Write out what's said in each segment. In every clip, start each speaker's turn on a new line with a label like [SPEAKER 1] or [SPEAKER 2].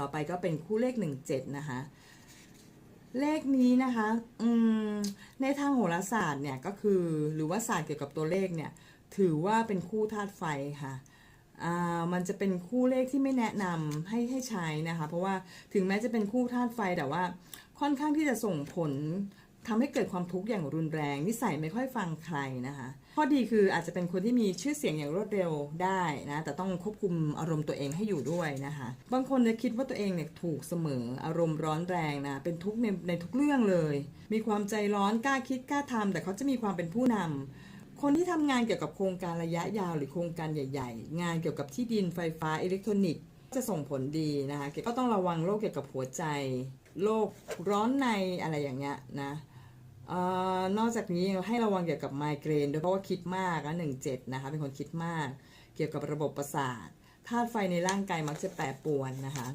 [SPEAKER 1] ต่อไปก็เป็นคู่เลข17นะคะ เลขนี้นะคะอืมในทางโหราศาสตร์เนี่ยก็คือหรือว่าศาสตร์เกี่ยวกับตัวเลขเนี่ย ถือว่าเป็นคู่ธาตุไฟค่ะอ่ามันจะเป็นคู่เลขที่ไม่แนะนำให้ให้ใช้นะคะ เพราะว่าถึงแม้จะเป็นคู่ธาตุไฟแต่ว่าค่อนข้างที่จะส่งผล ทำให้เกิดความทุกข์อย่างรุนแรง นิสัยไม่ค่อยฟังใครนะคะข้อดีคืออาจจะเป็นคนที่มีชื่อเสียงอย่างรวดเร็วได้นะแต่ต้องควบคุมอารมณ์ตัวเองให้อยู่ด้วยนะคะบางคนจะคิดว่าตัวเองเนี่ยถูกเสมออารมณ์ร้อนแรงนะเป็นทุกข์ในในทุกเรื่องเลย มีความใจร้อนกล้าคิดกล้าทำแต่เขาจะมีความเป็นผู้นำคนที่ทำงานเกี่ยวกับโครงการระยะยาวหรือโครงการใหญ่ ๆ งานเกี่ยวกับที่ดินไฟฟ้าอิเล็กทรอนิกส์จะส่งผลดีนะคะก็ต้องระวังโรคเกี่ยวกับหัวใจโรคร้อนในอะไรอย่างเงี้ยนะ นอกจากนี้ให้ระวังเกี่ยวกับไมเกรนด้วยเพราะว่าคิดมากนะหนึ่งเจ็ดนะคะเป็นคนคิดมาก เกี่ยวกับระบบประสาทธาตุไฟในร่างกายมักจะแปรปรวนนะคะ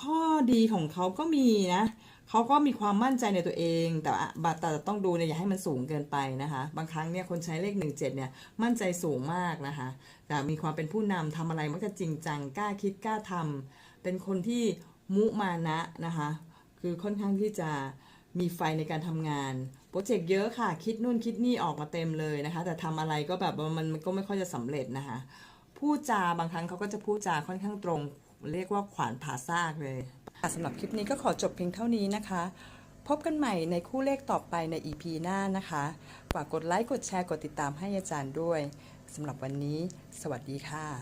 [SPEAKER 1] ข้อดีของเขาก็มีนะเขาก็มีความมั่นใจในตัวเอง แต่บัตแต่ต้องดูเนี่ยอย่าให้มันสูงเกินไปนะคะ บางครั้งเนี่ยคนใช้เลข 17เนี่ยมั่นใจสูงมากนะคะ แต่มีความเป็นผู้นำทำอะไรมักจะจริงจังกล้าคิดกล้าทำเป็นคนที่มุมานะนะคะ คือค่อนข้างที่จะ มีไฟในการทำงานโปรเจกต์เยอะค่ะ คิดนู่นคิดนี่ออกมาเต็มเลยนะคะ แต่ทำอะไรก็แบบมันมันก็ไม่ค่อยจะสำเร็จนะคะพูดจาบางครั้งเขาก็จะพูดจาค่อนข้างตรง เรียกว่าขวานผ่าซากเลยสำหรับคลิปนี้ก็ขอจบเพียงเท่านี้นะคะ พบกันใหม่ในคู่เลขต่อไปใน EP หน้านะคะฝากกดไลค์กดแชร์กดติดตามให้อาจารย์ด้วยสำหรับวันนี้ สวัสดีค่ะ